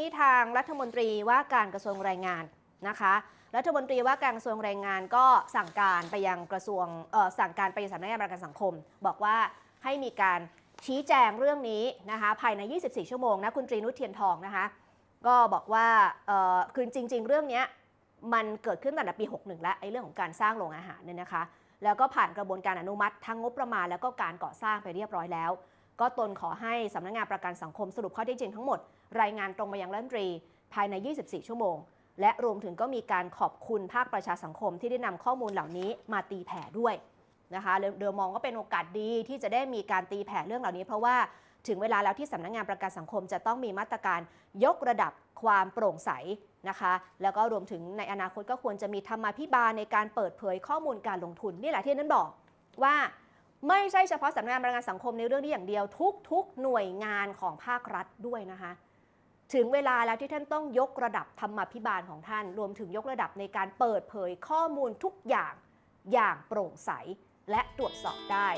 นี้ทางรัฐมนตรีว่าการกระทรวงแรงงานนะคะ รัฐมนตรีว่าการกระทรวงแรงงานก็สั่งการไปยังกระทรวงสั่งการไปยังสำนักงานประกันสังคม บอกว่าให้มีการชี้แจงเรื่องนี้นะคะภายใน 24 ชั่วโมงนะคุณตรีนุชเทียนทองนะคะก็บอกว่าคือจริง ๆ เรื่องนี้มันเกิดขึ้นตั้งแต่ปี 61 แล้วไอ้เรื่องของการสร้างโรงอาหารเนี่ยนะคะ แล้วก็ผ่านกระบวนการอนุมัติทั้งงบประมาณแล้วก็การก่อสร้างไปเรียบร้อยแล้ว ก็ตนขอให้สำนักงานประกันสังคมสรุปข้อเท็จจริงทั้งหมด รายงานตรงมายังรัฐมนตรี ภายใน 24 ชั่วโมง และรวมถึงก็มีการขอบคุณภาคประชาสังคมที่ได้นำข้อมูลเหล่านี้มาตีแผ่ด้วยนะคะเดเดยวมองก็เป็นโอกาสดีที่จะได้มีการตีแผ่เรื่องเหล่านี้ เพราะว่าถึงเวลาแล้วที่สำนักงานประกันสังคมจะต้องมีมาตรการยกระดับความโปร่งใสนะคะ แล้วก็รวมถึงในอนาคตก็ควรจะมีธรรมาภิบาลในการเปิดเผยข้อมูลการลงทุนนี่แหละที่นั้นบอกว่า ไม่ใช่เฉพาะสำนักงานประกันสังคมในเรื่องนี้อย่างเดียว ทุกๆ หน่วยงานของภาครัฐด้วยนะคะ ถึงเวลาแล้วที่ท่านต้องยกระดับธรรมาภิบาลของท่าน รวมถึงยกระดับในการเปิดเผยข้อมูลทุกอย่างอย่างโปร่งใสและตรวจสอบได้